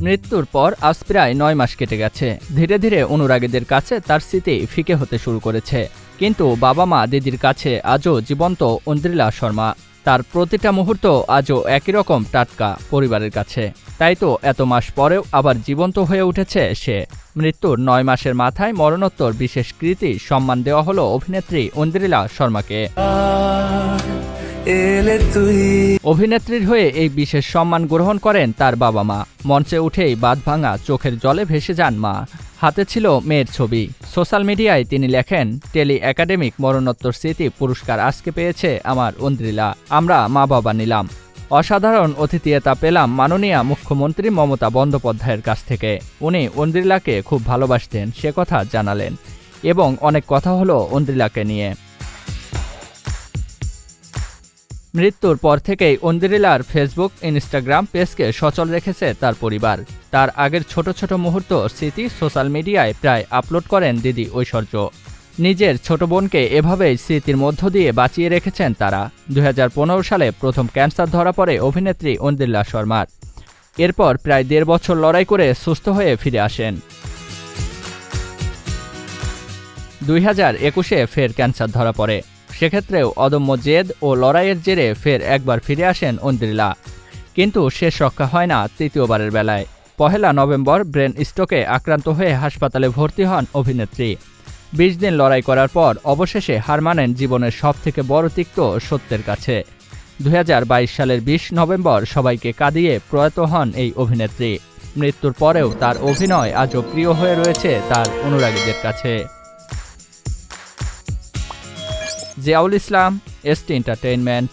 মৃত্যুর পর আজ প্রায় নয় মাস কেটে গেছে। ধীরে ধীরে অনুরাগীদের কাছে তার স্মৃতি ফিকে হতে শুরু করেছে। কিন্তু বাবা মা দিদির কাছে আজও জীবন্ত ঐন্দ্রিলা শর্মা। তার প্রতিটা মুহূর্ত আজও একই রকম টাটকা পরিবারের কাছে। তাই তো এত মাস পরেও আবার জীবন্ত হয়ে উঠেছে সে। মৃত্যুর নয় মাসের মাথায় মরণোত্তর বিশেষ কৃতি সম্মান দেওয়া হলো অভিনেত্রী ঐন্দ্রিলা শর্মাকে। এলে তুই। অভিনেত্রীর হয়ে এই বিশেষ সম্মান গ্রহণ করেন তার বাবা মা। মঞ্চে উঠেই বাদ ভাঙা চোখের জলে ভেসে যান মা। হাতে ছিল মেয়ের ছবি। সোশ্যাল মিডিয়ায় তিনি লেখেন, টেলি একাডেমিক মরণোত্তর স্মৃতি পুরস্কার আজকে পেয়েছে আমার ঐন্দ্রিলা আমরা মা বাবা নিলাম। অসাধারণ অতিথিয়তা পেলাম মাননীয় মুখ্যমন্ত্রী মমতা বন্দ্যোপাধ্যায়ের কাছ থেকে। উনি ঐন্দ্রিলাকে খুব ভালোবাসতেন, সে কথা জানালেন। এবং অনেক কথা হলো ঐন্দ্রিলাকে নিয়ে। মৃত্যুর পর থেকেই অন্দিরিলার ফেসবুক ইনস্টাগ্রাম পেজকে সচল রেখেছে তার পরিবার। তার আগের ছোট ছোট মুহূর্ত স্মৃতি সোশ্যাল মিডিয়ায় প্রায় আপলোড করেন দিদি ঐশ্বর্য। নিজের ছোট বোনকে এভাবেই স্মৃতির মধ্য দিয়ে বাঁচিয়ে রেখেছেন তারা। দুই হাজার পনেরো সালে প্রথম ক্যান্সার ধরা পড়ে অভিনেত্রী অন্দিল্লা শর্মার। এরপর প্রায় দেড় বছর লড়াই করে সুস্থ হয়ে ফিরে আসেন। দুই হাজার একুশে ফের ক্যান্সার ধরা পড়ে। সেক্ষেত্রেও অদম্য জেদ ও লড়াইয়ের জেরে ফের একবার ফিরে আসেন ঐন্দ্রিলা কিন্তু শেষ রক্ষা হয় না তৃতীয়বারের বেলায়। পহেলা নভেম্বর ব্রেন স্ট্রোকে আক্রান্ত হয়ে হাসপাতালে ভর্তি হন অভিনেত্রী। বিশ দিন লড়াই করার পর অবশেষে হার মানেন জীবনের সবথেকে বড় তিক্ত সত্যের কাছে। দু হাজার বাইশ সালের বিশ নভেম্বর সবাইকে কাঁদিয়ে প্রয়াত হন এই অভিনেত্রী। মৃত্যুর পরেও তার অভিনয় আজও প্রিয় হয়ে রয়েছে তার অনুরাগীদের কাছে। জিয়াউল ইসলাম এসটি এন্টারটেইনমেন্ট